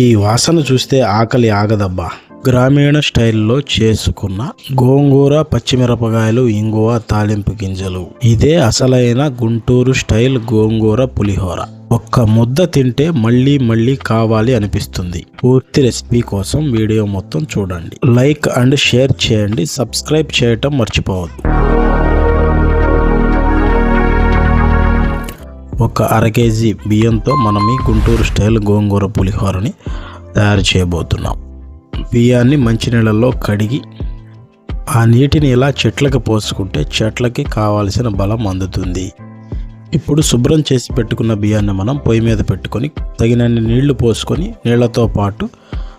ఈ వాసన చూస్తే ఆకలి ఆగదబ్బా. గ్రామీణ స్టైల్లో చేసుకున్న గోంగూర పచ్చిమిరపకాయలు ఇంగువ తాలింపు గింజలు. ఇదే అసలైన గుంటూరు స్టైల్ గోంగూర పులిహోర. ఒక్క ముద్ద తింటే మళ్ళీ మళ్ళీ కావాలి అనిపిస్తుంది. పూర్తి రెసిపీ కోసం వీడియో మొత్తం చూడండి. లైక్ అండ్ షేర్ చేయండి. సబ్స్క్రైబ్ చేయటం మర్చిపోవద్దు. ఒక అర కేజీ బియ్యంతో మనం ఈ గుంటూరు స్టైల్ గోంగూర పులిహోరని తయారు చేయబోతున్నాం. బియ్యాన్ని మంచినీళ్ళల్లో కడిగి ఆ నీటిని ఇలా చెట్లకు పోసుకుంటే చెట్లకి కావాల్సిన బలం అందుతుంది. ఇప్పుడు శుభ్రం చేసి పెట్టుకున్న బియ్యాన్ని మనం పొయ్యి మీద పెట్టుకొని తగినన్ని నీళ్ళు పోసుకొని నీళ్ళతో పాటు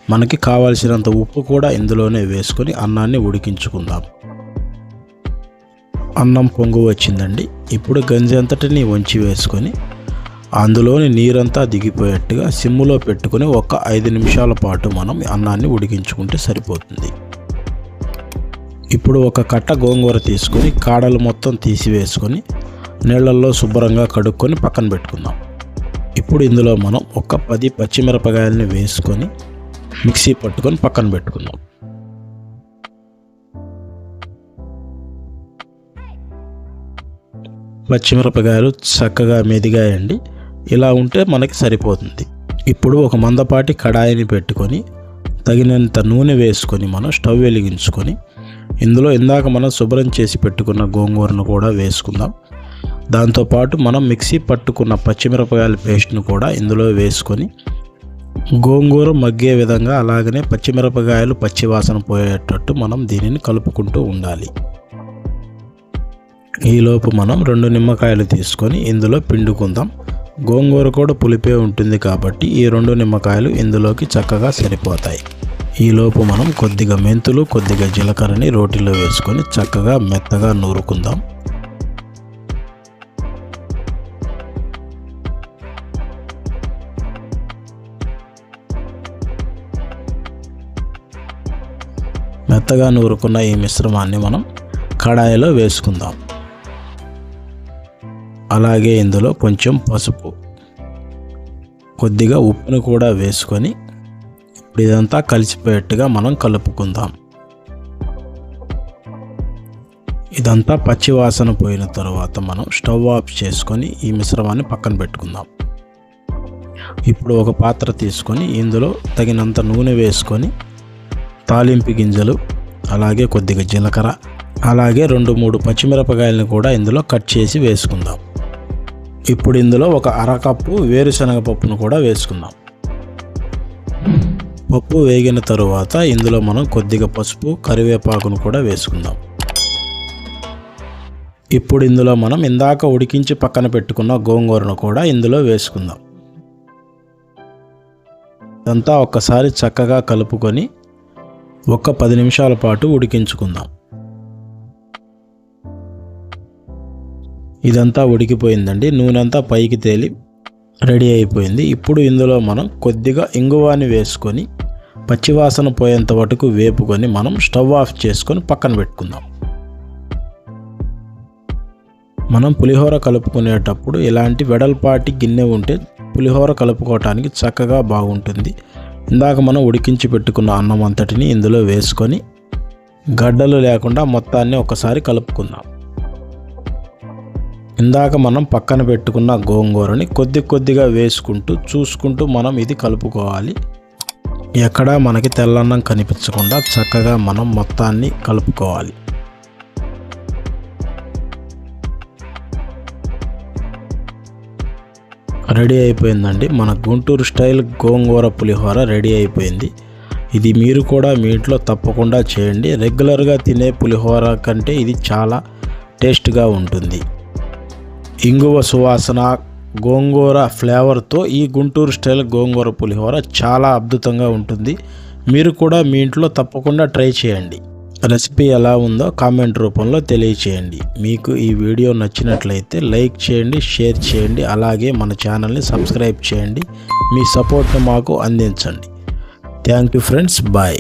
మనకి కావాల్సినంత ఉప్పు కూడా ఇందులోనే వేసుకొని అన్నాన్ని ఉడికించుకుందాం. అన్నం పొంగు వచ్చిందండి. ఇప్పుడు గంజి అంతటిని వంచి వేసుకొని అందులోని నీరంతా దిగిపోయేట్టుగా సిమ్ములో పెట్టుకొని ఒక ఐదు నిమిషాల పాటు మనం అన్నాన్ని ఉడికించుకుంటే సరిపోతుంది. ఇప్పుడు ఒక కట్ట గోంగూర తీసుకొని కాడలు మొత్తం తీసివేసుకొని నీళ్ళల్లో శుభ్రంగా కడుక్కొని పక్కన పెట్టుకుందాం. ఇప్పుడు ఇందులో మనం ఒక పది పచ్చిమిరపకాయలని వేసుకొని మిక్సీ పట్టుకొని పక్కన పెట్టుకుందాం. పచ్చిమిరపకాయలు చక్కగా మెదిగాయండి. ఇలా ఉంటే మనకి సరిపోతుంది. ఇప్పుడు ఒక మందపాటి కడాయిని పెట్టుకొని తగినంత నూనె వేసుకొని మనం స్టవ్ వెలిగించుకొని ఇందులో ఇందాక మనం శుభ్రం చేసి పెట్టుకున్న గోంగూరను కూడా వేసుకుందాం. దాంతోపాటు మనం మిక్సీ పట్టుకున్న పచ్చిమిరపకాయల పేస్ట్ను కూడా ఇందులో వేసుకొని గోంగూర మగ్గే విధంగా అలాగనే పచ్చిమిరపకాయలు పచ్చివాసన పోయేటట్టు మనం దీనిని కలుపుకుంటూ ఉండాలి. ఈలోపు మనం రెండు నిమ్మకాయలు తీసుకొని ఇందులో పిండుకుందాం. గోంగూర కూడా పులిపే ఉంటుంది కాబట్టి ఈ రెండు నిమ్మకాయలు ఇందులోకి చక్కగా సరిపోతాయి. ఈలోపు మనం కొద్దిగా మెంతులు కొద్దిగా జీలకర్రని రోటిలో వేసుకొని చక్కగా మెత్తగా నూరుకుందాం. మెత్తగా నూరుకున్న ఈ మిశ్రమాన్ని మనం కడాయిలో వేసుకుందాం. అలాగే ఇందులో కొంచెం పసుపు. కొద్దిగా ఉప్పును కూడా వేసుకొని ఇప్పుడు ఇదంతా కలిసిపోయేట్టుగా మనం కలుపుకుందాం. ఇదంతా పచ్చి వాసన పోయిన తర్వాత మనం స్టవ్ ఆఫ్ చేసుకొని ఈ మిశ్రమాన్ని పక్కన పెట్టుకుందాం. ఇప్పుడు ఒక పాత్ర తీసుకొని ఇందులో తగినంత నూనె వేసుకొని తాలింపు గింజలు అలాగే కొద్దిగా జీలకర్ర అలాగే రెండు మూడు పచ్చిమిరపకాయలను కూడా ఇందులో కట్ చేసి వేసుకుందాం. ఇప్పుడు ఇందులో ఒక అరకప్పు వేరుశనగ పప్పును కూడా వేసుకుందాం. పప్పు వేగిన తరువాత ఇందులో మనం కొద్దిగా పసుపు కరివేపాకును కూడా వేసుకుందాం. ఇప్పుడు ఇందులో మనం ఇందాక ఉడికించి పక్కన పెట్టుకున్న గోంగూరను కూడా ఇందులో వేసుకుందాం. ఇదంతా ఒక్కసారి చక్కగా కలుపుకొని ఒక పది నిమిషాల పాటు ఉడికించుకుందాం. ఇదంతా ఉడికిపోయిందండి. నూనె అంతా పైకి తేలి రెడీ అయిపోయింది. ఇప్పుడు ఇందులో మనం కొద్దిగా ఇంగువాని వేసుకొని పచ్చివాసన పోయేంత వరకు వేపుకొని మనం స్టవ్ ఆఫ్ చేసుకొని పక్కన పెట్టుకుందాం. మనం పులిహోర కలుపుకునేటప్పుడు ఇలాంటి వెడల్పాటి గిన్నె ఉంటే పులిహోర కలుపుకోవటానికి చక్కగా బాగుంటుంది. ఇందాక మనం ఉడికించి పెట్టుకున్న అన్నం అంతటిని ఇందులో వేసుకొని గడ్డలు లేకుండా మొత్తాన్ని ఒకసారి కలుపుకుందాం. ఇందాక మనం పక్కన పెట్టుకున్న గోంగూరని కొద్ది కొద్దిగా వేసుకుంటూ చూసుకుంటూ మనం ఇది కలుపుకోవాలి. ఎక్కడా మనకి తెల్లన్నం కనిపించకుండా చక్కగా మనం మొత్తాన్ని కలుపుకోవాలి. రెడీ అయిపోయిందండి. మన గుంటూరు స్టైల్ గోంగూర పులిహోర రెడీ అయిపోయింది. ఇది మీరు కూడా మీ ఇంట్లో తప్పకుండా చేయండి. రెగ్యులర్గా తినే పులిహోర కంటే ఇది చాలా టేస్ట్గా ఉంటుంది. ఇంగువ సువాసన గోంగూర ఫ్లేవర్తో ఈ గుంటూరు స్టైల్ గోంగూర పులిహోర చాలా అద్భుతంగా ఉంటుంది. మీరు కూడా మీ ఇంట్లో తప్పకుండా ట్రై చేయండి. రెసిపీ ఎలా ఉందో కామెంట్ రూపంలో తెలియచేయండి. మీకు ఈ వీడియో నచ్చినట్లయితే లైక్ చేయండి షేర్ చేయండి అలాగే మన ఛానల్ని సబ్స్క్రైబ్ చేయండి. మీ సపోర్ట్ను మాకు అందించండి. Thank you friends. బాయ్.